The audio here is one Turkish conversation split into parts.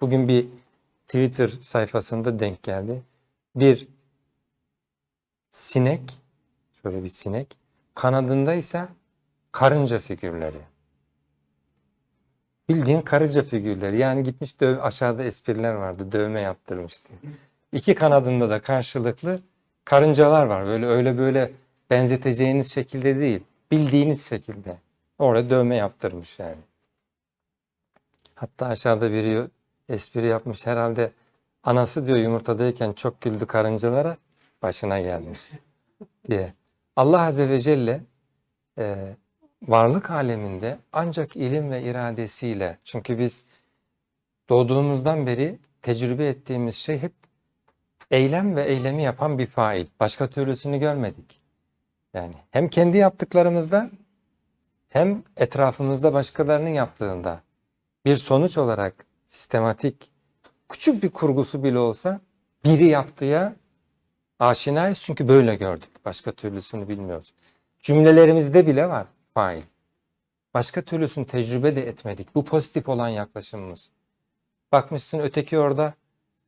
Bugün bir Twitter sayfasında denk geldi. Bir sinek, şöyle bir sinek, kanadında ise karınca figürleri. Bildiğin karınca figürleri. Yani gitmiş döv aşağıda espriler vardı. Dövme yaptırmış diye. İki kanadında da karşılıklı karıncalar var. Böyle öyle böyle benzeteceğiniz şekilde değil. Bildiğiniz şekilde. Orada dövme yaptırmış yani. Hatta aşağıda biri espri yapmış herhalde anası diyor yumurtadayken çok güldü karıncalara başına gelmiş diye. Allah Azze ve Celle e, varlık aleminde ancak ilim ve iradesiyle çünkü biz doğduğumuzdan beri tecrübe ettiğimiz şey hep eylem ve eylemi yapan bir fail. Başka türlüsünü görmedik. Yani hem kendi yaptıklarımızda hem etrafımızda başkalarının yaptığında bir sonuç olarak sistematik küçük bir kurgusu bile olsa biri yaptıya aşinayız çünkü böyle gördük. Başka türlüsünü bilmiyoruz. Cümlelerimizde bile var fail. Başka türlüsünü tecrübe de etmedik. Bu pozitif olan yaklaşımımız. Bakmışsın öteki orada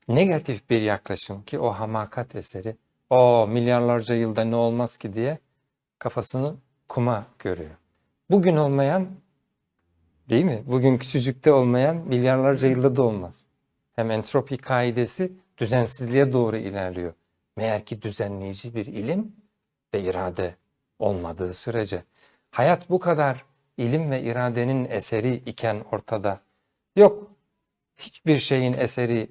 negatif bir yaklaşım ki o hamakat eseri. O milyarlarca yılda ne olmaz ki diye kafasını kuma görüyor. Bugün olmayan değil mi? Bugün küçücükte olmayan milyarlarca yılda da olmaz. Hem entropi kaidesi düzensizliğe doğru ilerliyor. Meğer ki düzenleyici bir ilim ve irade olmadığı sürece. Hayat bu kadar ilim ve iradenin eseri iken ortada. Yok hiçbir şeyin eseri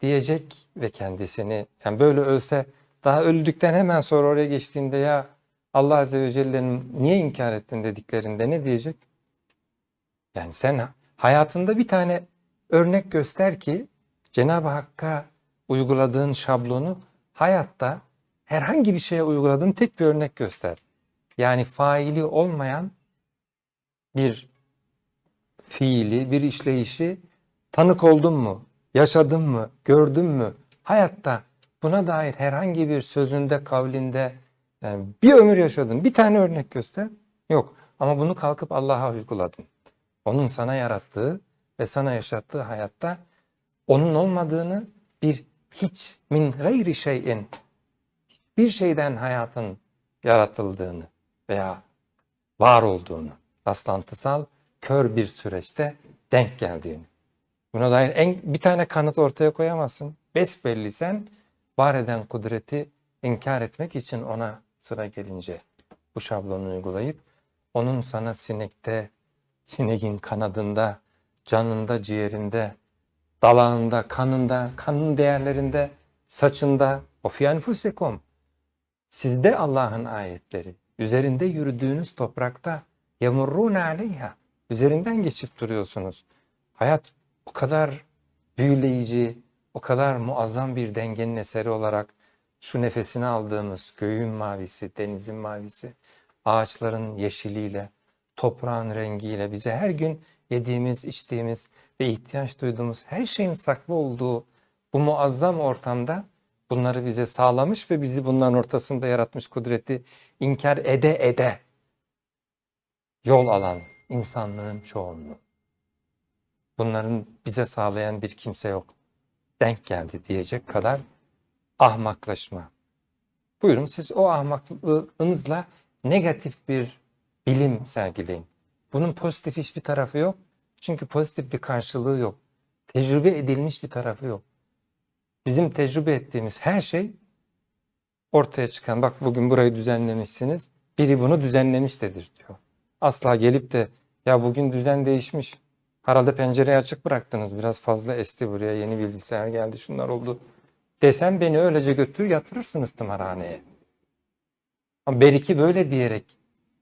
diyecek ve kendisini yani böyle ölse daha öldükten hemen sonra oraya geçtiğinde ya Allah Azze ve Celle'nin niye inkar ettin dediklerinde ne diyecek? Yani sen hayatında bir tane örnek göster ki Cenab-ı Hakk'a uyguladığın şablonu hayatta herhangi bir şeye uyguladığın tek bir örnek göster. Yani faili olmayan bir fiili, bir işleyişi tanık oldun mu, yaşadın mı, gördün mü? Hayatta buna dair herhangi bir sözünde, kavlinde yani bir ömür yaşadın. Bir tane örnek göster. Yok. Ama bunu kalkıp Allah'a uyguladın. Onun sana yarattığı ve sana yaşattığı hayatta onun olmadığını bir hiç min gayri şeyin bir şeyden hayatın yaratıldığını veya var olduğunu rastlantısal kör bir süreçte denk geldiğini. Buna dair en, bir tane kanıt ortaya koyamazsın. Besbelli sen var eden kudreti inkar etmek için ona sıra gelince bu şablonu uygulayıp onun sana sinekte, sineğin kanadında, canında, ciğerinde, dalağında, kanında, kanın değerlerinde, saçında, o fi enfusikum. Sizde Allah'ın ayetleri, üzerinde yürüdüğünüz toprakta yamurrune aleyha, üzerinden geçip duruyorsunuz. Hayat o kadar büyüleyici, o kadar muazzam bir dengenin eseri olarak şu nefesini aldığımız göğün mavisi, denizin mavisi, ağaçların yeşiliyle, toprağın rengiyle bize her gün yediğimiz, içtiğimiz ve ihtiyaç duyduğumuz her şeyin saklı olduğu bu muazzam ortamda bunları bize sağlamış ve bizi bunların ortasında yaratmış kudreti inkar ede ede yol alan insanlığın çoğunluğu. Bunların bize sağlayan bir kimse yok. Denk geldi diyecek kadar ahmaklaşma. Buyurun siz o ahmaklığınızla negatif bir bilim sergileyin. Bunun pozitif hiçbir tarafı yok. Çünkü pozitif bir karşılığı yok. Tecrübe edilmiş bir tarafı yok. Bizim tecrübe ettiğimiz her şey ortaya çıkan bak bugün burayı düzenlemişsiniz. Biri bunu düzenlemiştedir diyor. Asla gelip de ya bugün düzen değişmiş. Herhalde pencereyi açık bıraktınız. Biraz fazla esti buraya yeni bilgisayar geldi şunlar oldu. Desem beni öylece götür yatırırsınız tımarhaneye. Ama Beriki böyle diyerek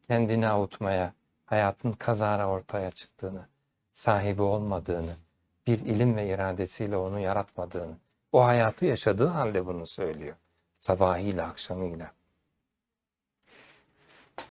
kendini avutmaya, hayatın kazara ortaya çıktığını, sahibi olmadığını, bir ilim ve iradesiyle onu yaratmadığını, o hayatı yaşadığı halde bunu söylüyor. Sabahıyla, akşamıyla.